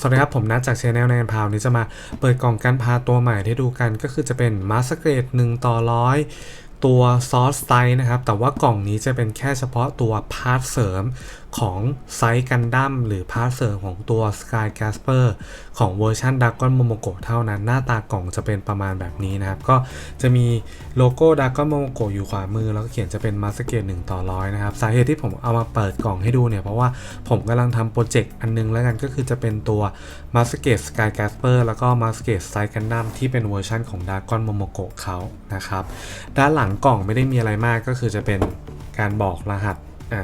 สวัสดีครับ ผมนัทจากชแนลแนนพาวนี้จะมาเปิดกล่องการพาตัวใหม่ให้ดูกันก็คือจะเป็นมาสเกรด1ต่อร้อย ตัวซอสไ i นะครับ แต่ว่ากล่องนี้จะเป็นแค่เฉพาะตัวพาร์ทเสริมของไซกันดั้มหรือพาร์ทเสริมของตัว Sky Casper ของเวอร์ชันด r a g o n Momoco เท่านั้น หน้าตากล่องจะเป็นประมาณแบบนี้นะครับ ก็จะมีโลโก้ d r a g o n Momoco อยู่ขวามือ แล้วก็เขียนจะเป็นมาสเกต1ต่อร้อยนะครับ สาเหตุที่ผมเอามาเปิดกล่องให้ดูเนี่ย เพราะว่าผมกำลังทำโปรเจกต์อันนึงแล้วกันก็คือจะเป็นตัวมาสเกต Sky Casper แล้วก็มาสเกตไซกันดั้มที่เป็นเวอร์ชันของ d r a g o n Momoco เขานะครับด้านหลังกล่องไม่ได้มีอะไรมากก็คือจะเป็นการบอกรหัสอ่า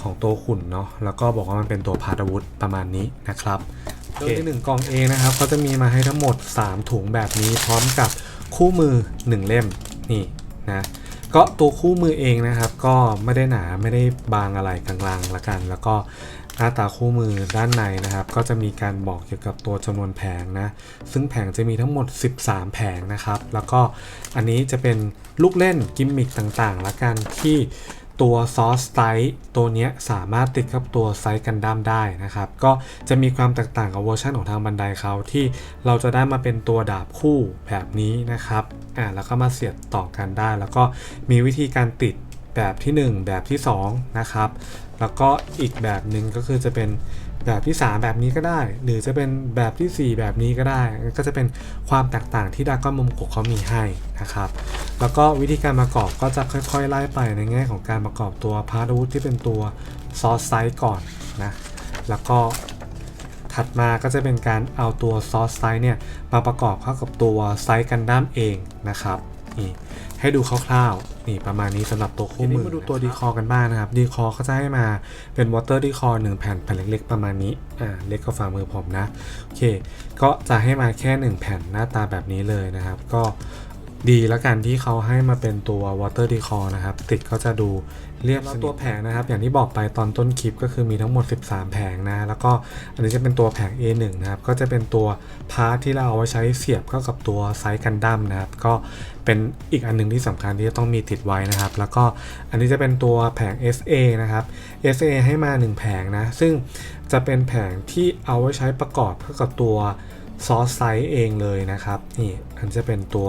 ของตัวขุ่นเนาะแล้วก็บอกว่ามันเป็นตัวพาร์ทอาวุธประมาณนี้นะครับโดยที่หนึ่งกล่องเองนะครับเขาจะมีมาให้ทั้งหมด 3 ถุงแบบนี้พร้อมกับคู่มือ 1 เล่มนี่นะก็ตัวคู่มือเองนะครับ ก็ไม่ได้หนาไม่ได้บางอะไรกลางๆละกัน แล้วก็ หน้าตาคู่มือด้านในนะครับ ก็จะมีการบอกเกี่ยวกับตัวจำนวนแผงนะ ซึ่งแผงจะมีทั้งหมด 13 แผงนะครับ แล้วก็อันนี้จะเป็นลูกเล่นกิมมิคต่างๆ ละกันที่ตัวซอสไซส์ตัวเนี้ยสามารถติดกับตัวไซส์กันดั้มได้นะครับ ก็จะมีความแตกต่างกับเวอร์ชันของทางบันไดเขาที่เราจะได้มาเป็นตัวดาบคู่แบบนี้นะครับอ่าแล้วก็มาเสียบต่อกันได้ แล้วก็มีวิธีการติด แบบที่ 1 แบบที่ 2 นะครับ แล้วก็อีกแบบหนึ่งก็คือจะเป็นแบบที่ 3 แบบนี้ก็ได้ หรือจะเป็นแบบทีสี่4 แบบนี้ก็ได้ ก็จะเป็นความแตกต่างที่ดากอนมุมกะเขามีให้นะครับ แล้วก็วิธีการประกอบก็จะค่อยๆ ไล่ไปในแง่ของการประกอบตัวพาร์ทวุธที่เป็นตัวซอสไซส์ก่อนนะ แล้วก็ถัดมาก็จะเป็นการเอาตัวซอสไซส์เนี่ยมาประกอบเข้ากับตัวไซส์กันดั้มเองนะครับ นี่ให้ดูคร่าวๆ นี่ประมาณนี้สำหรับตัวคู่มือมาดูตัวดีคอกันบ้างนะครับ ดีคอเขาจะให้มาเป็นวอเตอร์ดีคอหนึ่งแผ่นแผ่นเล็กๆ ประมาณนี้ อ่า เล็กกว่าฝ่ามือผมนะ โอเค ก็จะให้มาแค่ 1 แผ่นหน้าตาแบบนี้เลยนะครับ ก็ ดีแล้วกันที่เขาให้มาเป็นตัว water decor นะครับ ติดก็จะดูเรียบแล้วตัวแผงนะครับ อย่างที่บอกไปตอนต้นคลิปก็คือมีทั้งหมด 13 แผงนะ แล้วก็อันนี้จะเป็นตัวแผง A1 นะครับ ก็จะเป็นตัวพาร์ทที่เราเอาไว้ใช้เสียบเข้ากับตัวไซส์กันดั้มนะครับ ก็เป็นอีกอันหนึงที่สำคัญที่จะต้องมีติดไว้นะครับ แล้วก็อันนี้จะเป็นตัวแผง SA นะครับ SA ให้มา 1 แผงนะ ซึ่งจะเป็นแผงที่เอาไว้ใช้ประกอบเข้ากับตัวซอสไซส์เองเลยนะครับ นี่อันจะเป็นตัว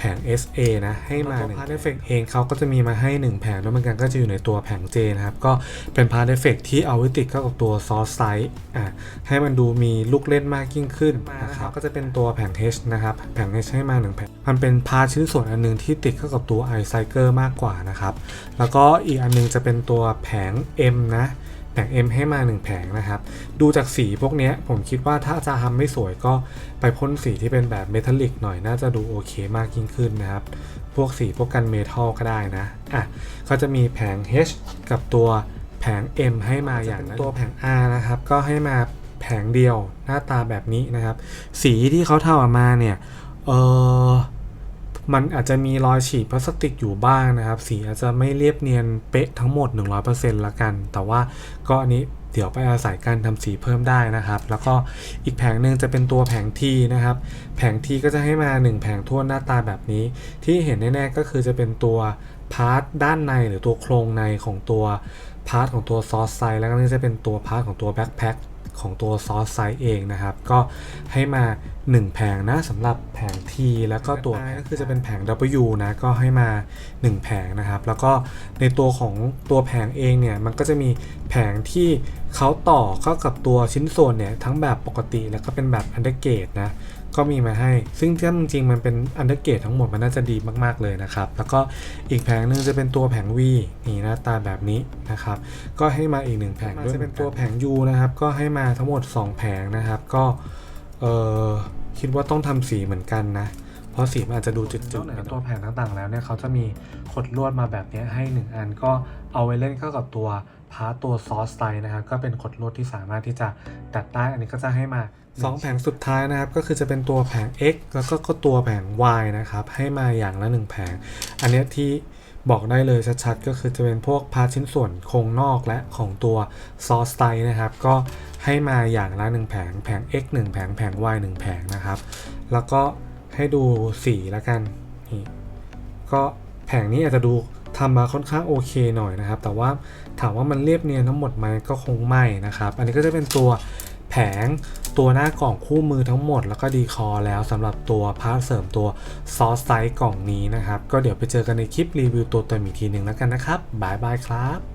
แผง SA นะให้มาหนึ่งพาร์ทเอฟเฟกเองเขาก็จะมีมาให้ 1 แผงแล้วเหมือนกันก็จะอยู่ในตัวแผง J นะครับ ก็เป็นพาร์ทเอฟเฟกที่เอาไว้ติดเข้ากับตัวซอสไซส์อะให้มันดูมีลูกเล่นมากยิ่งขึ้นนะครับก็จะเป็นตัวแผง H นะครับ แผง H ให้มา1แผงมันเป็นพาร์ทชิ้นส่วนอันหนึงที่ติดเข้ากับตัว i c y c l e มากกว่านะครับแล้วก็อีกอันหนึงจะเป็นตัวแผง M นะ แผง M ให้มา 1 แผงนะครับ ดูจากสีพวกเนี้ยผมคิดว่าถ้าจะทำไม่สวยก็ไปพ่นสีที่เป็นแบบเมทัลลิกหน่อยน่าจะดูโอเคมากยิ่งขึ้นนะครับ พวกสีพวกกันเมทัลก็ได้นะ อะ ก็จะมีแผง H กับตัวแผง M ให้มาอย่างนั้นตัวแผง R นะครับ ก็ให้มาแผงเดียวหน้าตาแบบนี้นะครับ สีที่เขาทำออกมาเนี่ย เออ มันอาจจะมีรอยฉีกพลาสติกอยู่บ้างนะครับ สีอาจจะไม่เรียบเนียนเป๊ะทั้งหมด 100%ละกัน แต่ว่าก็อันนี้เดี๋ยวไปอาศัยการทำสีเพิ่มได้นะครับ แล้วก็อีกแผงหนึ่งจะเป็นตัวแผงทีนะครับ แผงทีก็จะให้มา 1 แผงทั่วหน้าตาแบบนี้ ที่เห็นแน่ๆก็คือจะเป็นตัวพาร์ทด้านในหรือตัวโครงในของตัวพาร์ทของตัวซอสไซแล้วก็นี่จะเป็นตัวพาร์ทของตัวแบ็คแพ็คของตัวซอสไซส์เองนะครับ ก็ให้มา1 แผงนะสำหรับแผง T แล้วก็ตัวก็คือจะเป็นแผง W นะก็ให้มา 1 แผงนะครับ แล้วก็ในตัวของตัวแผงเองเนี่ยมันก็จะมีแผงที่เขาต่อเข้ากับตัวชิ้นส่วนเนี่ยทั้งแบบปกติแล้วก็เป็นแบบอันเดอร์เกตนะก็มีมาให้ ซึ่งถ้าจริงๆมันเป็นอันเดอร์เกตทั้งหมดมันน่าจะดีมากๆเลยนะครับ แล้วก็อีกแผงหนึงจะเป็นตัวแผง V นี่หน้าตาแบบนี้นะครับ ก็ให้มาอีกหนึ่งแผงด้วยจะเป็นตัวแผง U นะครับ ก็ให้มาทั้งหมด 2 แผงนะครับ ก็ เออคิดว่าต้องทำสีเหมือนกันนะ เพราะสีมันอาจจะดูจืดๆในตัวแผงต่างๆ แล้วเนี่ยเขาจะมีขดลวดมาแบบนี้ให้1อันก็เอาไว้เล่นเข้ากับตัวพาร์ตตัวซอสไตนะครับก็เป็นขดลวดที่สามารถที่จะดัดได้อันนี้ก็จะให้มา 2 แผงสุดท้ายนะครับ ก็คือจะเป็นตัวแผง X แล้วก็ก็ตัวแผง Y นะครับ ให้มาอย่างละ 1 แผง อันเนี้ยที่ บอกได้เลยชัดๆ ก็คือจะเป็นพวกพาร์ทชิ้นส่วนโครงนอกและของตัวซอสไตนะครับ ก็ให้มาอย่างละ1แผงแผง X 1แผงแผง Y 1แผงนะครับ แล้วก็ให้ดูสีล้วกันนี่ก็แผงนี้อาจจะดูทำมาค่อนข้างโอเคหน่อยนะครับ แต่ว่าถามว่ามันเรียบเนียนทั้งหมดไหมก็คงไม่นะครับ อันนี้ก็จะเป็นตัว แผงตัวหน้ากล่องคู่มือทั้งหมด แล้วก็ดีคอแล้วสำหรับตัวพาร์ทเสริมตัวซอสไซส์กล่องนี้นะครับ ก็เดี๋ยวไปเจอกันในคลิปรีวิวตัวเต็มอีกทีหนึ่งแล้วกันนะครับบายบายครับ